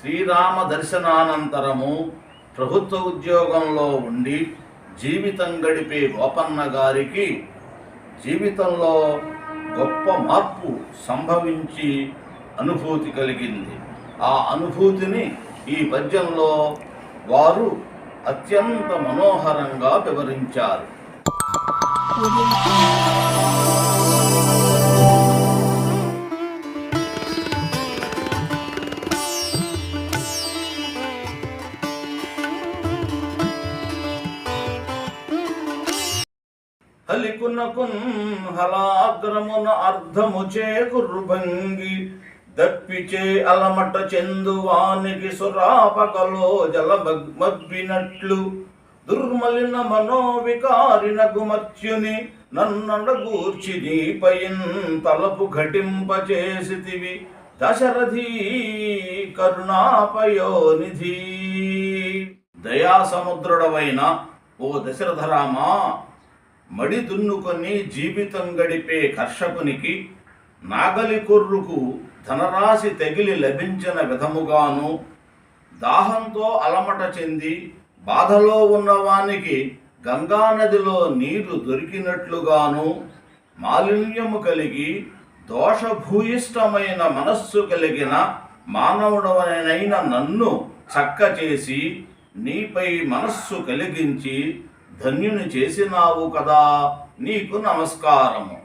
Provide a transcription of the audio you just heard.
శ్రీరామ దర్శనానంతరము ప్రభుత్వ ఉద్యోగంలో ఉండి జీవితం గడిపే గోపన్న గారికి జీవితంలో గొప్ప మార్పు సంభవించి అనుభూతి కలిగింది. ఆ అనుభూతిని ఈ పద్యంలో వారు అత్యంత మనోహరంగా వివరించారు. హలికునకున్ హలాగ్రమున అర్ధము చేకుర్భంగి దప్పిచే అలమట చెందువానికి సురాపకలో జల మబ్బినట్లు దుర్మలిన మనోవికారినకు మత్యుని నన్నడగూర్చి దీపయిన్ తలపు ఘటింపచేసితివి. దశరథీ కరుణాపయోనిధి. దయాసముద్రుడవైన ఓ దశరథరామా మడి దున్నుకొని జీవితం గడిపే కర్షకునికి నాగలి కొర్రుకు ధనరాశి తగిలి లభించిన విధముగాను దాహంతో అలమట చెంది బాధలో ఉన్నవానికి గంగానదిలో నీరు దొరికినట్లుగాను మాలిన్యము కలిగి దోషభూయిష్టమైన మనస్సు కలిగిన మానవుడవనైన నన్ను చక్క చేసి నీపై మనస్సు కలిగించి ధన్యుని చేసినావు కదా నీకు నమస్కారము.